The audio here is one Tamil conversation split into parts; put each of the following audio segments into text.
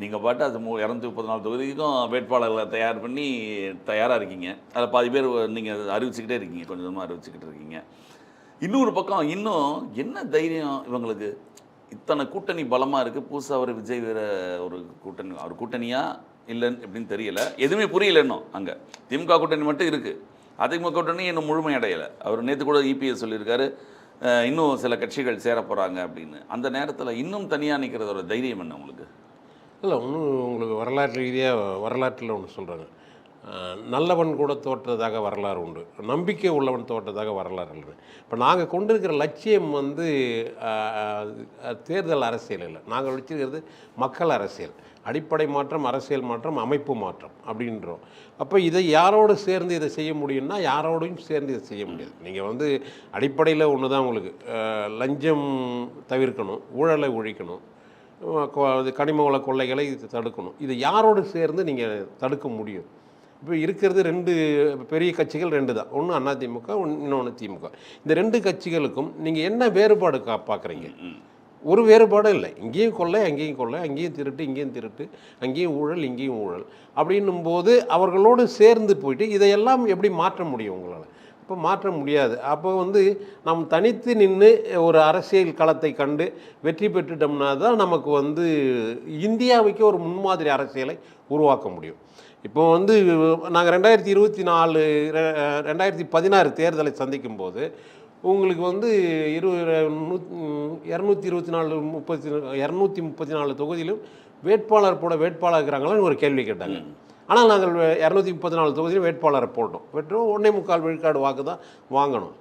நீங்கள் பாட்டு அது மூ இரநூத்தி முப்பத்தி நாலு தொகுதிக்கும் வேட்பாளர்களை தயார் பண்ணி தயாராக இருக்கீங்க. அதில் பாதி பேர் நீங்கள் அறிவிச்சுக்கிட்டே இருக்கீங்க. கொஞ்சம் கொஞ்சமாக அறிவிச்சுக்கிட்டு இருக்கீங்க. இன்னொரு பக்கம் இன்னும் என்ன தைரியம் இவங்களுக்கு? இத்தனை கூட்டணி பலமாக இருக்குது புதுசாக ஒரு விஜய் வேற ஒரு கூட்டணி அவர் கூட்டணியாக இல்லைன்னு எப்படின்னு தெரியல. எதுவுமே புரியல இன்னும் அங்கே. திமுக கூட்டணி மட்டும் இருக்குது அதிமுக கூட்டணி இன்னும் முழுமையடையலை அவர் நேற்று கூட இபிஎஸ் சொல்லியிருக்காரு. இன்னும் சில கட்சிகள் சேர போகிறாங்க அப்படின்னு. அந்த நேரத்தில் இன்னும் தனியாக நிற்கிறதோட தைரியம் என்ன உங்களுக்கு? இல்லை ஒன்றும் உங்களுக்கு வரலாற்று ரீதியாக வரலாற்றில் ஒன்று சொல்கிறாங்க நல்லவன் கூட தோற்றதாக வரலாறு உண்டு. நம்பிக்கை உள்ளவன் தோற்றதாக வரலாறு இல்லை இப்போ நாங்கள் கொண்டிருக்கிற லட்சியம் வந்து தேர்தல் அரசியல் இல்லை. நாங்கள் வச்சிருக்கிறது மக்கள் அரசியல். அடிப்படை மாற்றம் அரசியல் மாற்றம் அமைப்பு மாற்றம் அப்படின்றோம். அப்போ இதை யாரோடு சேர்ந்து இதை செய்ய முடியும்னா யாரோடையும் சேர்ந்து இதை செய்ய முடியாது. நீங்கள் வந்து அடிப்படையில் ஒன்று தான் உங்களுக்கு லஞ்சம் தவிர்க்கணும் ஊழலை ஒழிக்கணும். கனிம வள கொள்ளைகளை இது தடுக்கணும். இது யாரோடு சேர்ந்து நீங்கள் தடுக்க முடியும்? இப்போ இருக்கிறது ரெண்டு பெரிய கட்சிகள் ரெண்டு தான். ஒன்று அதிமுக இன்னொன்று திமுக. இந்த ரெண்டு கட்சிகளுக்கும் நீங்கள் என்ன வேறுபாடு கா பார்க்குறீங்க ஒரு வேறுபாடும் இல்லை. இங்கேயும் கொள்ளை அங்கேயும் கொள்ளை அங்கேயும் திருட்டு இங்கேயும் திருட்டு அங்கேயும் ஊழல் இங்கேயும் ஊழல். அப்படின்னும் போது அவர்களோடு சேர்ந்து போயிட்டு இதையெல்லாம் எப்படி மாற்ற முடியும் உங்களால்? இப்போ மாற்ற முடியாது. அப்போ வந்து நாம் தனித்து நின்று ஒரு அரசியல் களத்தை கண்டு வெற்றி பெற்றுட்டோம்னா தான் நமக்கு வந்து இந்தியாவுக்கு ஒரு முன்மாதிரி அரசியலை உருவாக்க முடியும். இப்போ வந்து நாங்கள் ரெண்டாயிரத்தி இருபத்தி நாலு ரெ- ரெண்டாயிரத்தி பதினாறு தேர்தலை சந்திக்கும் போது உங்களுக்கு வந்து இரு இரநூத்தி இருபத்தி நாலு முப்பத்தி இரநூத்தி முப்பத்தி நாலு தொகுதியிலும் வேட்பாளர் போட வேட்பாளர் இருக்கிறாங்களான்னு ஒரு கேள்வி கேட்டாங்க. ஆனால் நாங்கள் இரநூத்தி முப்பத்தி நாலு தொகுதியிலும் வேட்பாளரை போட்டோம். பெற்றோம் ஒன்றே முக்கால் விழுக்காடு வாக்கு தான் வாங்கணும்.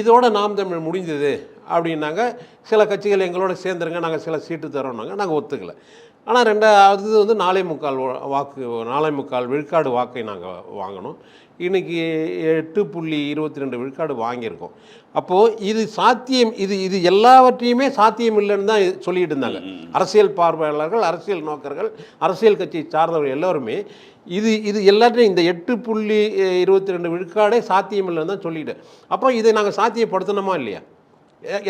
இதோட நாம் தமிழ் முடிஞ்சது அப்படின்னாங்க. சில கட்சிகள் எங்களோட சேர்ந்துருங்க நாங்கள் சில சீட்டு தரோம்னாங்க. நாங்கள் ஒத்துக்கல. ஆனால் ரெண்டாவது வந்து நாலே முக்கால் வாக்கு நாலே முக்கால் விழுக்காடு வாக்கை நாங்கள் வாங்கினோம் இன்னைக்கு எட்டு புள்ளி இருபத்தி ரெண்டு விழுக்காடு வாங்கியிருக்கோம். அப்போது இது சாத்தியம் இது இது எல்லாவற்றையுமே சாத்தியம் இல்லைன்னு தான் சொல்லிட்டு இருந்தாங்க. அரசியல் பார்வையாளர்கள் அரசியல் நோக்கர்கள் அரசியல் கட்சியை சார்ந்தவர்கள் எல்லோருமே இது இது எல்லாத்தையும் இந்த எட்டு புள்ளி இருபத்தி ரெண்டு விழுக்காடே சாத்தியம் இல்லைன்னு தான் சொல்லிட்டேன் அப்போ இதை நாங்கள் சாத்தியப்படுத்தணுமா இல்லையா?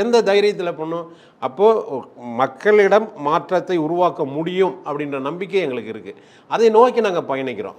எந்த தைரியத்தில் பண்ணோம்? அப்போது மக்களிடம் மாற்றத்தை உருவாக்க முடியும் அப்படின்ற நம்பிக்கை எங்களுக்கு இருக்குது அதை நோக்கி நாங்கள் பயணிக்கிறோம்.